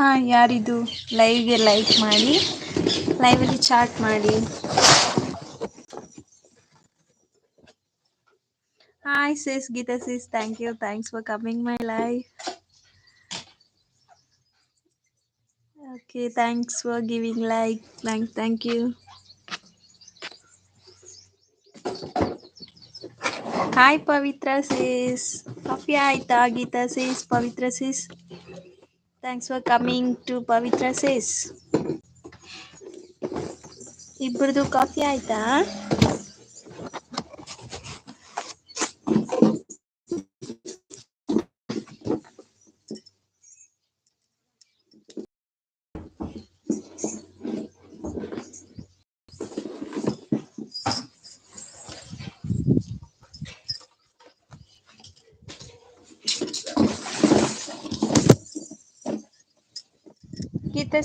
ಹಾಂ ಯಾರಿದು ಲೈವ್ಗೆ ಲೈಕ್ ಮಾಡಿ ಲೈವಲ್ಲಿ ಚಾಟ್ ಮಾಡಿ. Hi sis Geetha sis thank you thanks for coming my life okay thanks for giving like thank thank you hi Pavithra sis coffee ಆಯ್ತಾ Geetha sis Pavithra sis thanks for coming to Pavithra sis ಇಬ್ಬರದು coffee ಆಯ್ತಾ?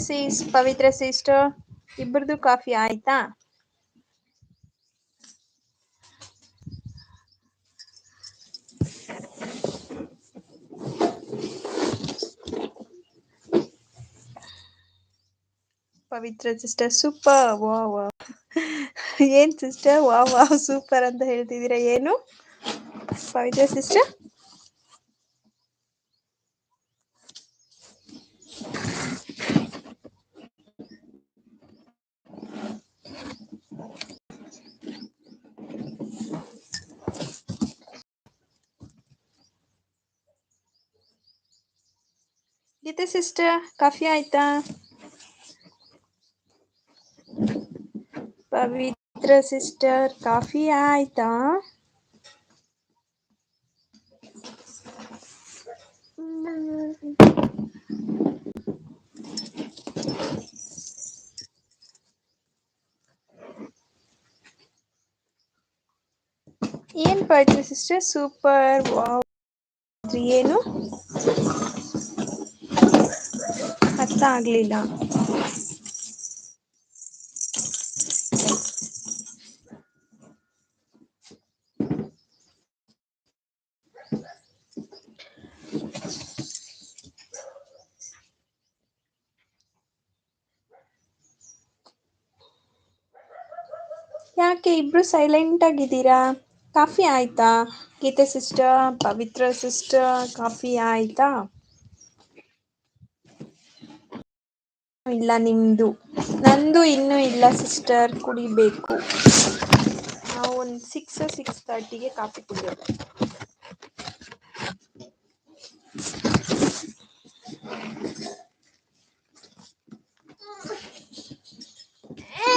Sis ಪವಿತ್ರ sister ಇಬ್ಬರದು coffee ಆಯ್ತಾ? ಪವಿತ್ರ sister super ವಾ ವಾ ಏನ್ sister ವಾ ವಾ ಸೂಪರ್ ಅಂತ ಹೇಳ್ತಿದ್ದೀರಾ ಏನು? Pavithra sister Geetha sister coffee ಆಯ್ತಾ ಪವಿತ್ರ ಸಿಸ್ಟರ್ ಕಾಫಿ ಆಯ್ತಾ ಏನ್ ಪವಿತ್ರ ಸಿಸ್ಟರ್ ಸೂಪರ್ ವಾವ್ ಏನು? ಅರ್ಥ ಆಗ್ಲಿಲ್ಲ. ಯಾಕೆ ಇಬ್ರು ಸೈಲೆಂಟ್ ಆಗಿದ್ದೀರಾ? ಕಾಫಿ ಆಯ್ತಾ? Geetha sister Pavithra sister coffee ಆಯ್ತಾ? ಇಲ್ಲ, ನಿಮ್ದು? ನಂದು ಇನ್ನೂ ಇಲ್ಲ ಸಿಸ್ಟರ್ ಕುಡಿಬೇಕು. ನಾವು ಒಂದು ಸಿಕ್ಸ್ ಸಿಕ್ಸ್ ತರ್ಟಿಗೆ ಕಾಫಿ ಕುಡಿಯೋದು.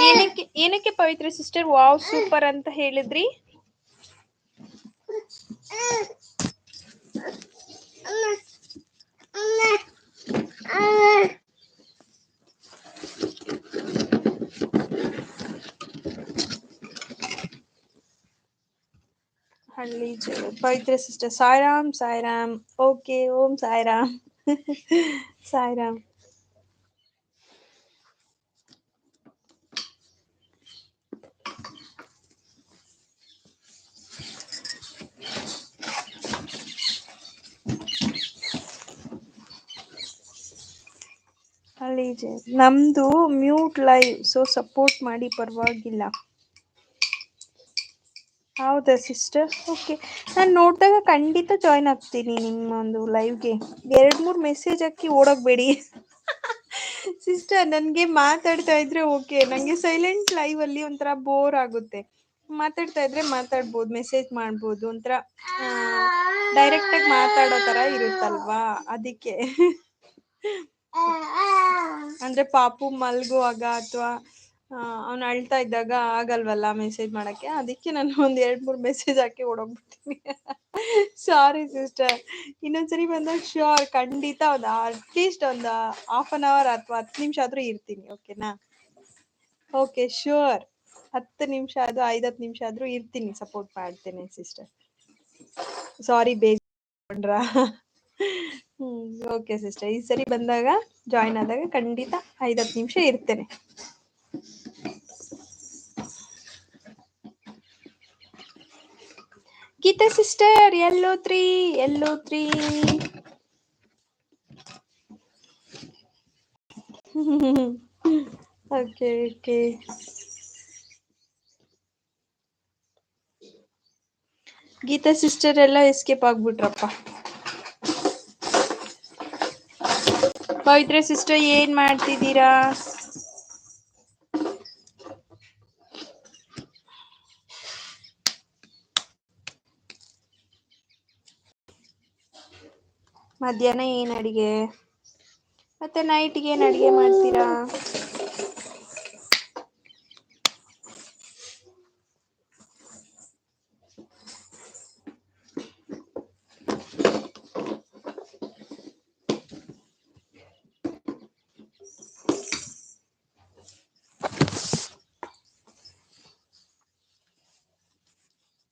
ಏನಕ್ಕೆ ಏನಕ್ಕೆ ಪವಿತ್ರ ಸಿಸ್ಟರ್ ವಾವ್ ಸೂಪರ್ ಅಂತ ಹೇಳಿದ್ರಿ? ಹಳ್ಳಿ ಪವಿತ್ರ ಸಿಸ್ಟರ್ ಸಾಯಿರಾಮ್ ಸಾಯಿರಾಮ್, ಓಕೆ, ಓಂ ಸಾಯಿರಾಮ್. ಸಾಯಿರಾಮ್. ನಮ್ದು ಮ್ಯೂಟ್ ಲೈವ್ ಸೊ ಸಪೋರ್ಟ್ ಮಾಡಿ ಪರವಾಗಿಲ್ಲ. ಹೌದಾ ಸಿಸ್ಟರ್ ಓಕೆ ನಾನು ನೋಡಿದಾಗ ಖಂಡಿತ ಜಾಯ್ನ್ ಆಗ್ತೀನಿ ನಿಮ್ಮ ಒಂದು ಲೈವ್ಗೆ ಎರಡು ಮೂರು ಮೆಸೇಜ್ ಹಾಕಿ ಓಡೋಗ್ಬೇಡಿ. ಸಿಸ್ಟರ್ ನನಗೆ ಮಾತಾಡ್ತಾ ಇದ್ರೆ ಓಕೆ ನನಗೆ ಸೈಲೆಂಟ್ ಲೈವ್ ಅಲ್ಲಿ ಒಂಥರ ಬೋರ್ ಆಗುತ್ತೆ. ಮಾತಾಡ್ತಾ ಇದ್ರೆ ಮಾತಾಡ್ಬೋದು ಮೆಸೇಜ್ ಮಾಡ್ಬೋದು ಒಂಥರ ಡೈರೆಕ್ಟ್ ಆಗಿ ಮಾತಾಡೋ ತರ ಇರುತ್ತಲ್ವಾ? ಅದಕ್ಕೆ. ಅಂದ್ರೆ ಪಾಪು ಮಲ್ಗುವಾಗ ಅಥವಾ ಅವ್ನು ಅಳ್ತಾ ಇದ್ದಾಗ ಆಗಲ್ವಲ್ಲ ಮೆಸೇಜ್ ಮಾಡಕ್ಕೆ? ಅದಕ್ಕೆ ನಾನು ಒಂದ್ ಎರಡ್ ಮೂರ್ ಮೆಸೇಜ್ ಹಾಕಿ ಓಡೋಗ್ಬಿಡ್ತೀನಿ. ಸಾರಿ ಸಿಸ್ಟರ್ ಇನ್ನೊಂದ್ಸರಿ ಬಂದಾಗ ಶ್ಯೂರ್ ಖಂಡಿತ ಒಂದು ಅಟ್ಲೀಸ್ಟ್ ಒಂದು ಹಾಫ್ ಅನ್ ಅವರ್ ಅಥವಾ ಹತ್ತು ನಿಮಿಷ ಆದ್ರೂ ಇರ್ತೀನಿ ಓಕೆನಾ ಓಕೆ ಶ್ಯೂರ್ ಹತ್ತು ನಿಮಿಷ ಅದು ಐದತ್ತು ನಿಮಿಷ ಆದ್ರೂ ಇರ್ತೀನಿ ಸಪೋರ್ಟ್ ಮಾಡ್ತೇನೆ ಸಿಸ್ಟರ್ ಸಾರಿ ಬೇಜಾರ ಓಕೆ ಸಿಸ್ಟರ್ ಈ ಸರಿ ಬಂದಾಗ ಜಾಯಿನ್ ಆದಾಗ ಖಂಡಿತ ಐದತ್ತು ನಿಮಿಷ ಇರ್ತೇನೆ. ಗೀತಾ ಸಿಸ್ಟರ್ ಎಲ್ಲೋತ್ರಿ ಎಲ್ಲೋತ್ರಿ ಓಕೆ ಓಕೆ ಗೀತಾ ಸಿಸ್ಟರ್ ಎಲ್ಲ ಎಸ್ಕೇಪ್ ಆಗ್ಬಿಟ್ರಪ್ಪ ಪವಿತ್ರ ಸಿಸ್ಟರ್ ಏನ್ ಮಾಡ್ತಿದ್ದೀರಾ ಮಧ್ಯಾಹ್ನ ಏನ್ ಅಡಿಗೆ? ಮತ್ತೆ ನೈಟ್ಗೆ ಏನ್ ಅಡಿಗೆ ಮಾಡ್ತೀರಾ?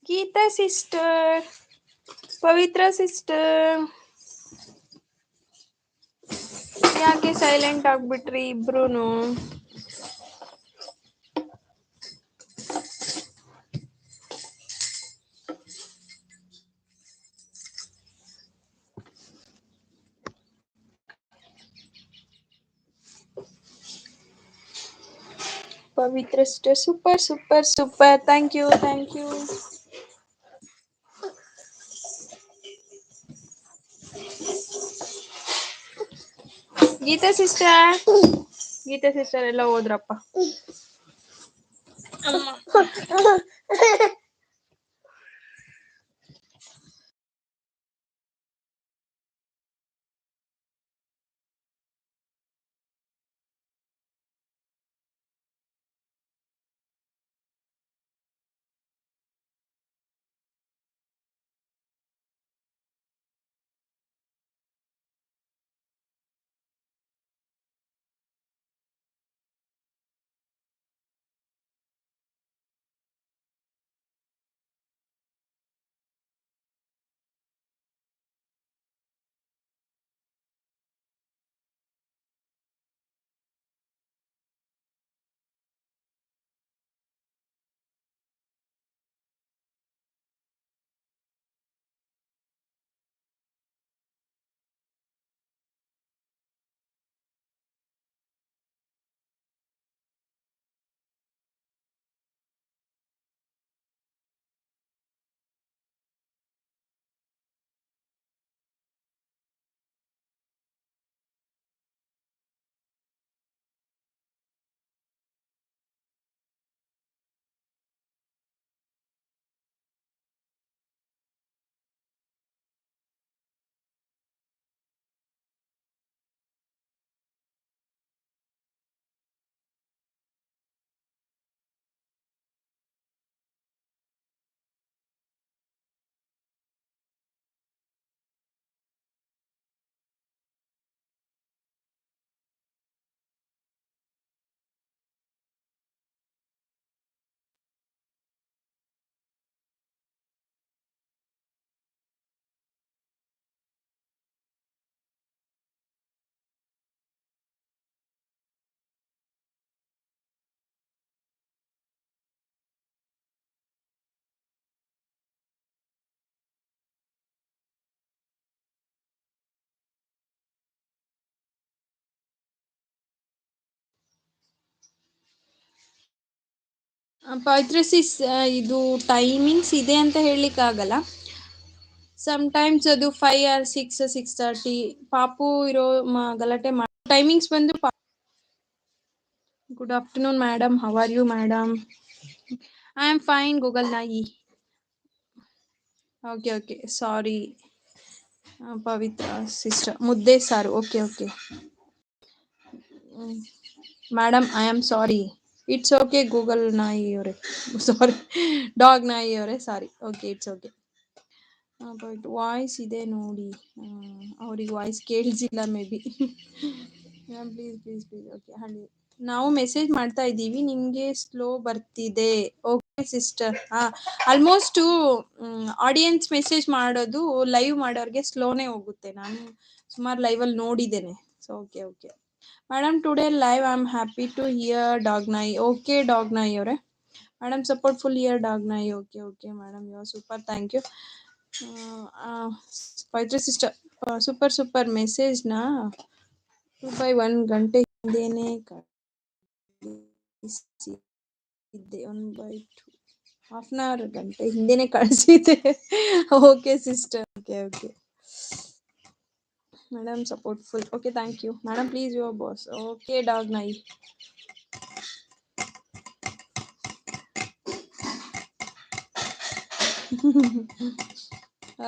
ಗೀತಾ ಸಿಸ್ಟರ್ ಪವಿತ್ರ ಸಿಸ್ಟರ್ ಯಾಕೆ ಸೈಲೆಂಟ್ ಆಗ್ಬಿಟ್ರಿ ಇಬ್ರುನು Pavithra sister super super super thank you thank you Geetha sister Geetha sister ಎಲ್ಲ ಹೋದ್ರಪ್ಪ ಪವಿತ್ರ ಸಿಸ್ ಇದು ಟೈಮಿಂಗ್ಸ್ ಇದೆ ಅಂತ ಹೇಳಲಿಕ್ಕೆ ಆಗಲ್ಲ. ಟೈಮ್ಸ್ ಅದು five or six six thirty ಪಾಪು ಇರೋ ಗಲಾಟೆ ಟೈಮಿಂಗ್ಸ್ ಬಂದು good afternoon madam how are you madam I am fine Google ನಾಯಿ. Okay okay sorry Pavithra sister ಮುದ್ದೆ ಸಾರು. Okay okay madam I am sorry it's okay Google ನಾಯಿ ಅವರೇ. Sorry dog ನಾಯಿ ಅವರೇ sorry okay it's okay but voice ಇದೆ ನೋಡಿ. ಅವ್ರಿಗೆ voice ಕೇಳಿಸಿಲ್ಲ may be please please please okay ಹಳ್ಳಿ ನಾವು ಮೆಸೇಜ್ ಮಾಡ್ತಾ ಇದ್ದೀವಿ, ನಿಮಗೆ ಸ್ಲೋ ಬರ್ತಿದೆ. ಓಕೆ ಸಿಸ್ಟರ್ ಹಾಂ ಆಲ್ಮೋಸ್ಟು ಆಡಿಯನ್ಸ್ ಮೆಸೇಜ್ ಮಾಡೋದು ಲೈವ್ ಮಾಡೋರಿಗೆ ಸ್ಲೋನೇ ಹೋಗುತ್ತೆ. ನಾನು ಸುಮಾರು ಲೈವಲ್ಲಿ ನೋಡಿದ್ದೇನೆ. So okay okay madam today live I am happy to hear dog ನಾಯಿ ಓಕೆ ಡಾಗ್ ನಾಯಿ ಅವರೇ madam support full year dog ನಾಯಿ okay okay madam you super thank you Pavithra sister super super ಮೆಸೇಜ್ನ two by one ಗಂಟೆ ಹಿಂದೆನೆ ಕಳಿಸಿದ್ದೆ one by two half an hour ಗಂಟೆ ಹಿಂದೆನೆ ಕಳಿಸಿದ್ದೆ okay sister okay okay support full okay thank you madam please your boss okay dog ನೈ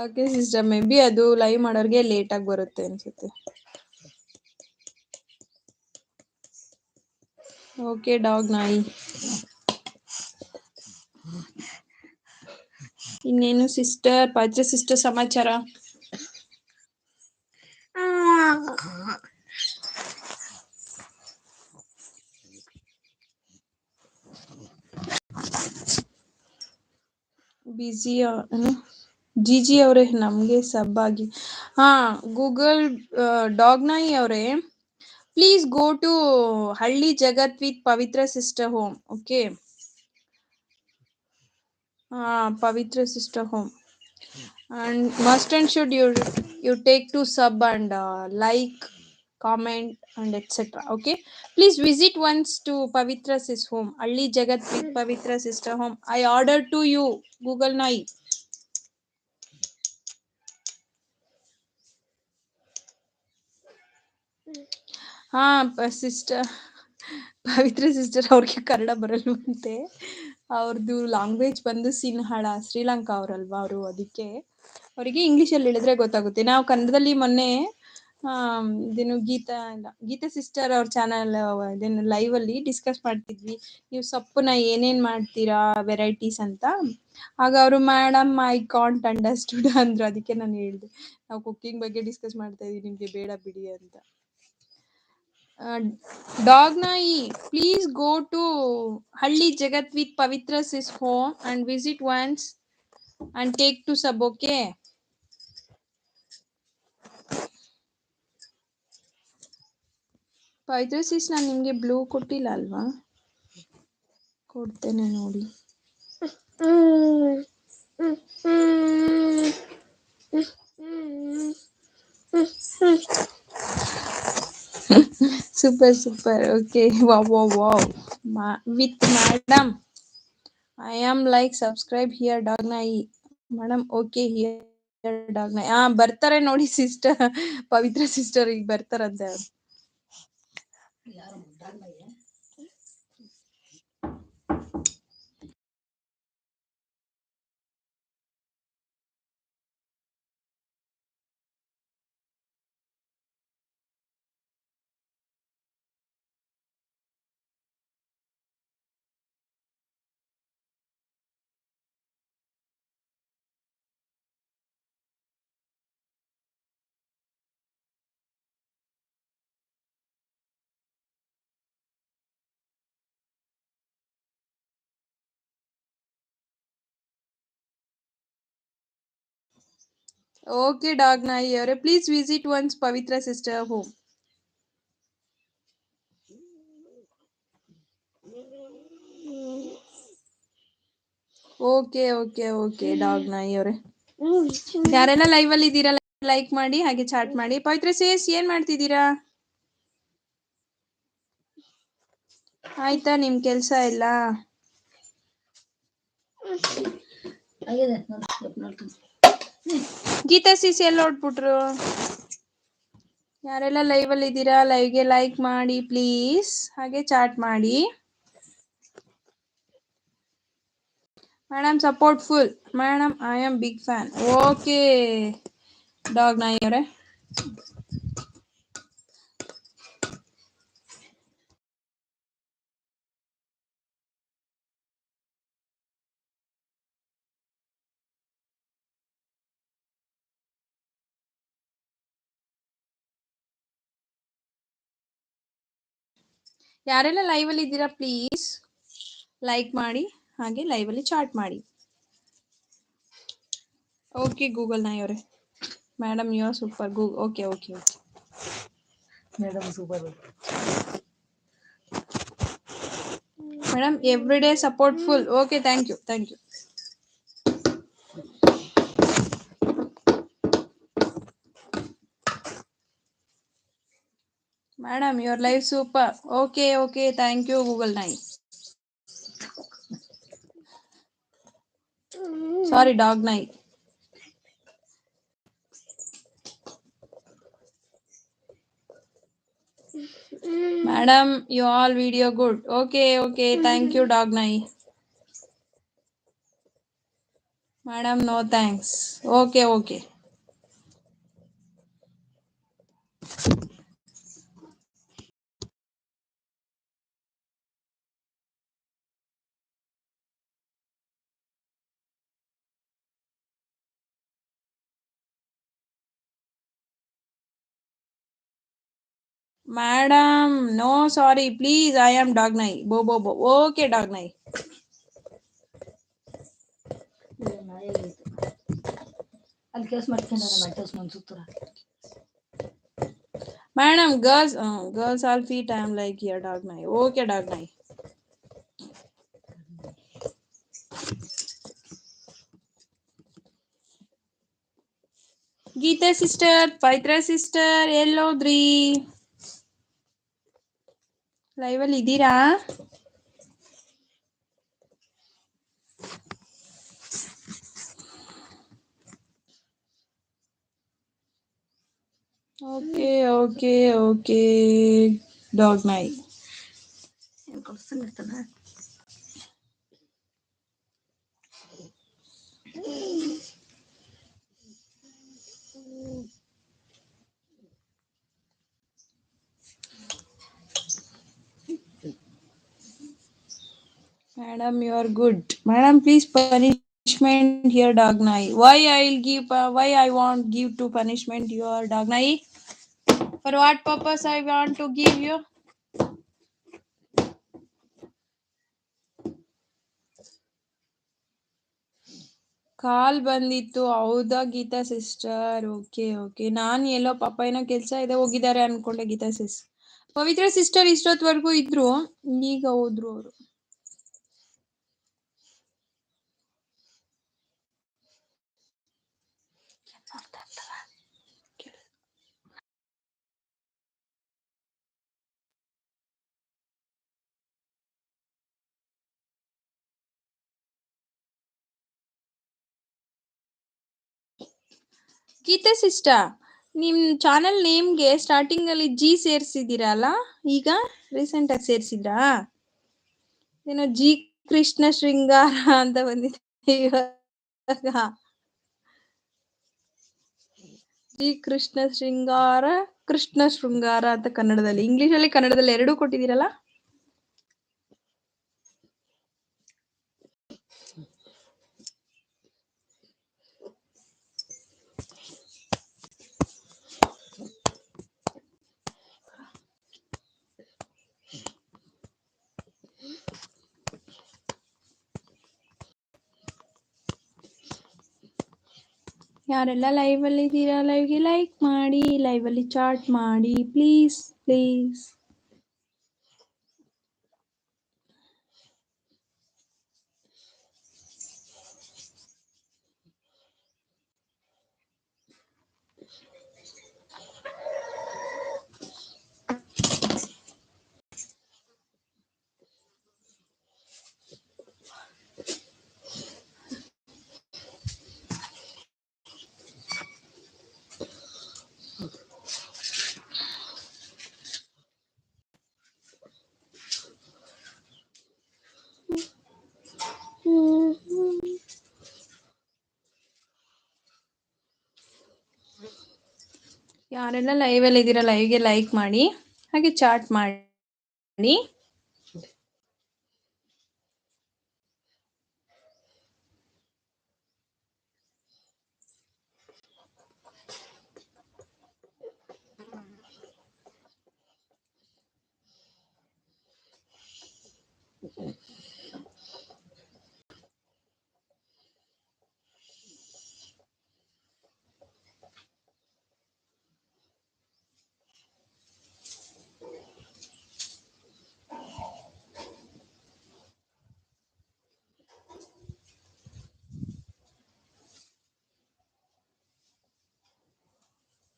okay sister may be ಅದು live ಮಾಡೋರಿಗೆ late ಆಗಿ ಬರುತ್ತೆ ಅನ್ಸುತ್ತೆ. ಓಕೆ ಡಾಗ್ ನಾಯಿ ಇನ್ನೇನು ಸಿಸ್ಟರ್ ಪವಿತ್ರ ಸಿಸ್ಟರ್ ಸಮಾಚಾರ? ಬಿಸಿ ಜಿ ಜಿ ಅವರೇ ನಮಗೆ ಸಬ್ ಆಗಿ ಹಾ ಗೂಗಲ್ ಡಾಗ್ ನಾಯಿ ಅವರೇ please go to Halli Jagat with Pavithra sister home okay ಹಾ Pavithra sister home and must and should you you take to sub and uh, like comment and etc okay please visit once to pavitra sis home alli jagat pavitra sister home i ordered to you google nai ಹಾ sister ಪವಿತ್ರ sister ಅವ್ರಿಗೆ ಕನ್ನಡ ಬರಲ್ವಂತೆ ಅವ್ರದ್ದು language ಬಂದು ಸಿನ್ಹಳ ಶ್ರೀಲಂಕಾ ಅವರಲ್ವಾ ಅವರು ಅದಕ್ಕೆ ಅವರಿಗೆ ಇಂಗ್ಲಿಷಲ್ಲಿ ಹೇಳಿದ್ರೆ ಗೊತ್ತಾಗುತ್ತೆ ನಾವು ಕನ್ನಡದಲ್ಲಿ ಮೊನ್ನೆ ಇದೇನು ಗೀತಾ ಗೀತಾ ಸಿಸ್ಟರ್ ಅವ್ರ ಚಾನಲ್ ಇದೇನು ಲೈವ್ ಅಲ್ಲಿ ಡಿಸ್ಕಸ್ ಮಾಡ್ತಿದ್ವಿ. ನೀವು ಸೊಪ್ಪನ್ನ ಏನೇನ್ ಮಾಡ್ತೀರಾ ವೆರೈಟೀಸ್ ಅಂತ. ಆಗ ಅವರು ಮೇಡಮ್ ಐ ಕಾಂಟ್ ಅಂಡರ್ಸ್ಟುಡ್ ಅಂದ್ರು. ಅದಕ್ಕೆ ನಾನು ಹೇಳಿದೆ, ನಾವು ಕುಕ್ಕಿಂಗ್ ಬಗ್ಗೆ ಡಿಸ್ಕಸ್ ಮಾಡ್ತಾ ಇದೀವಿ ನಿಮ್ಗೆ ಬೇಡ ಬಿಡಿ ಅಂತ. ಡಾಗ್ ನಾಯಿ ಪ್ಲೀಸ್ ಗೋ ಟು ಹಳ್ಳಿ Jagat with Pavithra sis home and visit once and take to sub okay Pavithra sis ನಾನು ನಿಮಗೆ ಬ್ಲೂ ಕೊಟ್ಟಿಲ್ಲ ಅಲ್ವಾ? ಕೊಡ್ತೇನೆ ನೋಡಿ. Super super okay wow wow wow with madam I am like subscribe here dog ನಾಯಿ madam okay here dog ನಾಯಿ ಹಾ ಬರ್ತಾರೆ ನೋಡಿ ಸಿಸ್ಟರ್ ಪವಿತ್ರ ಸಿಸ್ಟರ್ ಈಗ ಬರ್ತಾರಂತೆ ಓಕೆ ಡಾಗ್ ನಾಯಿ ಅವರೇ please visit once Pavithra sister home okay okay okay dog ನಾಯಿ ಅವರೇ ಯಾರೆಲ್ಲ ಲೈವ್ ಅಲ್ಲಿ ಇದ್ದೀರಾ ಲೈಕ್ ಮಾಡಿ, ಹಾಗೆ ಚಾಟ್ ಮಾಡಿ. ಪವಿತ್ರ ಸೇಸ್ ಏನ್ ಮಾಡ್ತಿದ್ದೀರಾ? ಆಯ್ತಾ, ನಿಮ್ ಕೆಲ್ಸ ಎಲ್ಲ? ಗೀತಾ ಸೀಸಿ ಎಲ್ಲ ಹೊಡ್ಬಿಟ್ರು ಯಾರೆಲ್ಲ ಲೈವ್ ಅಲ್ಲಿ ಇದ್ದೀರಾ ಲೈವ್ಗೆ ಲೈಕ್ ಮಾಡಿ ಪ್ಲೀಸ್ ಹಾಗೆ ಚಾಟ್ ಮಾಡಿ. Madam support full madam I am big fan okay dog ನಾಯಿ ಅವರೇ. ಯಾರೆಲ್ಲ ಲೈವ್ ಅಲ್ಲಿ ಇದ್ದೀರಾ ಪ್ಲೀಸ್ ಲೈಕ್ ಮಾಡಿ ಹಾಗೆ ಲೈವ್ ಅಲ್ಲಿ ಚಾಟ್ ಮಾಡಿ. ಓಕೆ ಗೂಗಲ್ ನಾಯಿ ಅವರೇ. Madam you are super ಗೂಗ್ okay okay okay madam super madam every day support full okay thank you thank you Madam, your life super. Okay, okay. Thank you, Google Nine. Sorry, Dog Nine. Madam, you all video good. Okay, okay. Thank you, Dog Nine. Madam, no thanks. Okay, okay. Madam, no, sorry. Please, I am Dog Nine. Bo, bo, bo. Okay, Dog Nine. ಇಲ್ಲ, ನಾಯಿ ಆಗೈತೆ. ಅಲ್ಲಿ ಕೆಲಸ ಮಾಡ್ಕೊಂಡ ನಾನು ಕೆಲಸ ಮಾಡಿ ಸುತ್ತರ Madam, girls, uh, girls all feet. I am like here, Dog Nine. Okay, Dog Nine. Geetha sister Pavithra sister ಎಲ್ಲೋದ್ರಿ live ಅಲ್ಲಿ ಇದ್ದೀರಾ ಓಕೆ ಓಕೆ ಓಕೆ ಡಾಗ್ ನಾಯಿ ಏನು Madam, you are good. Madam, please punishment here, dog nai. Why I'll give? Uh, why I want give to punishment your dog nai? For what purpose I want to give you? ಕಾಲ್ ಬಂದಿತ್ತು ಹೌದಾ Geetha sister okay okay ನಾನು ಎಲ್ಲೋ ಪಾಪ ಏನೋ ಕೆಲಸ ಇದೆ ಹೋಗಿದ್ದಾರೆ ಅನ್ಕೊಂಡೆ Geetha sis ಪವಿತ್ರ sister ಇಷ್ಟೊತ್ವರೆಗೂ ಇದ್ರು ಈಗ ಹೋದ್ರು ಅವರು ಗೀತಾ ಸಿಸ್ಟರ್, ನಿಮ್ ಚಾನೆಲ್ ನೇಮ್ಗೆ ಸ್ಟಾರ್ಟಿಂಗ್ ಅಲ್ಲಿ ಜಿ ಸೇರ್ಸಿದೀರಲ್ಲ ಈಗ ರೀಸೆಂಟ್ ಆಗಿ ಸೇರ್ಸಿದ್ರಾ? ಏನೋ ಜಿ ಕೃಷ್ಣ ಶೃಂಗಾರ ಅಂತ ಬಂದಿದೆ ಜಿ ಕೃಷ್ಣ ಶೃಂಗಾರ ಕೃಷ್ಣ ಶೃಂಗಾರ ಅಂತ ಕನ್ನಡದಲ್ಲಿ ಇಂಗ್ಲಿಷ್ ಅಲ್ಲಿ ಕನ್ನಡದಲ್ಲಿ ಎರಡೂ ಕೊಟ್ಟಿದ್ದೀರಲ್ಲ? ಯಾರೆಲ್ಲ ಲೈವ್ ಅಲ್ಲಿ ಇದ್ದೀರಾ? ಲೈವ್ಗೆ ಲೈಕ್ ಮಾಡಿ ಲೈವ್ ಅಲ್ಲಿ ಚಾಟ್ ಮಾಡಿ ಪ್ಲೀಸ್ ಪ್ಲೀಸ್ ಯಾರೆಲ್ಲ ಲೈವ್ ಅಲ್ಲಿ ಇದ್ದೀರಾ ಲೈವ್ಗೆ ಲೈಕ್ ಮಾಡಿ ಹಾಗೆ ಚಾಟ್ ಮಾಡಿ.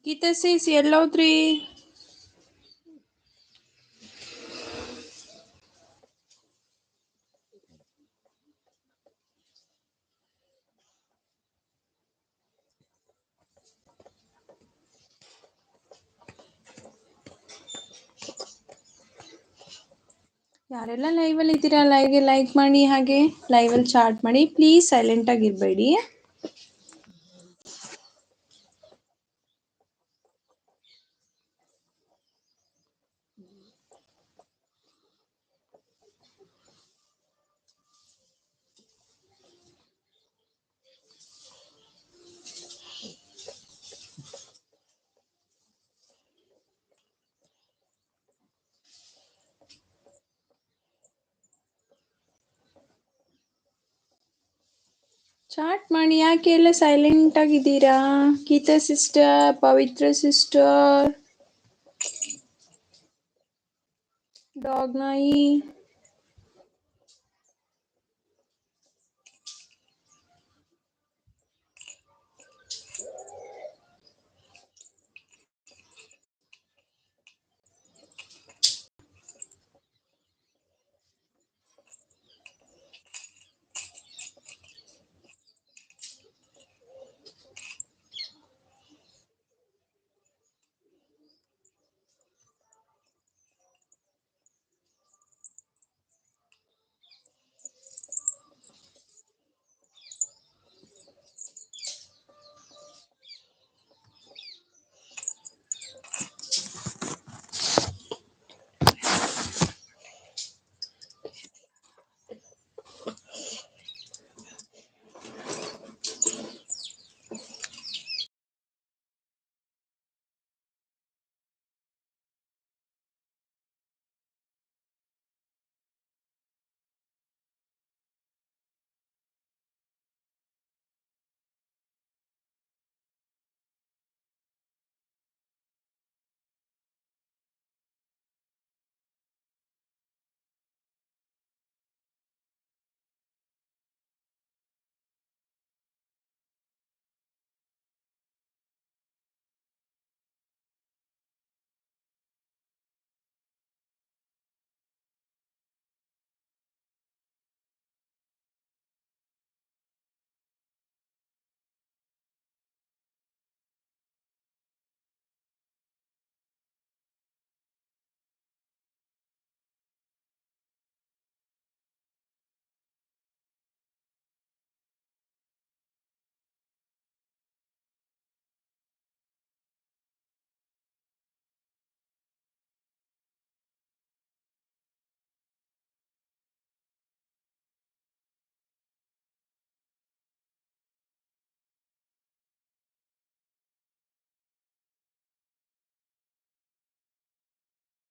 Geetha sis otro. ಯಾರೆಲ್ಲ ಲೈವ್ ಅಲ್ಲಿ ಇದ್ದೀರಾ ಲೈವ್ಗೆ ಲೈಕ್ ಮಾಡಿ, ಹಾಗೆ ಲೈವ್ ಅಲ್ಲಿ ಚಾಟ್ ಮಾಡಿ ಪ್ಲೀಸ್ ಸೈಲೆಂಟ್ ಆಗಿರ್ಬೇಡಿ ಚಾಟ್ ಮಾಡಿ ಯಾಕೆ ಎಲ್ಲ ಸೈಲೆಂಟ್ ಆಗಿದ್ದೀರಾ Geetha sister Pavithra sister dog ನಾಯಿ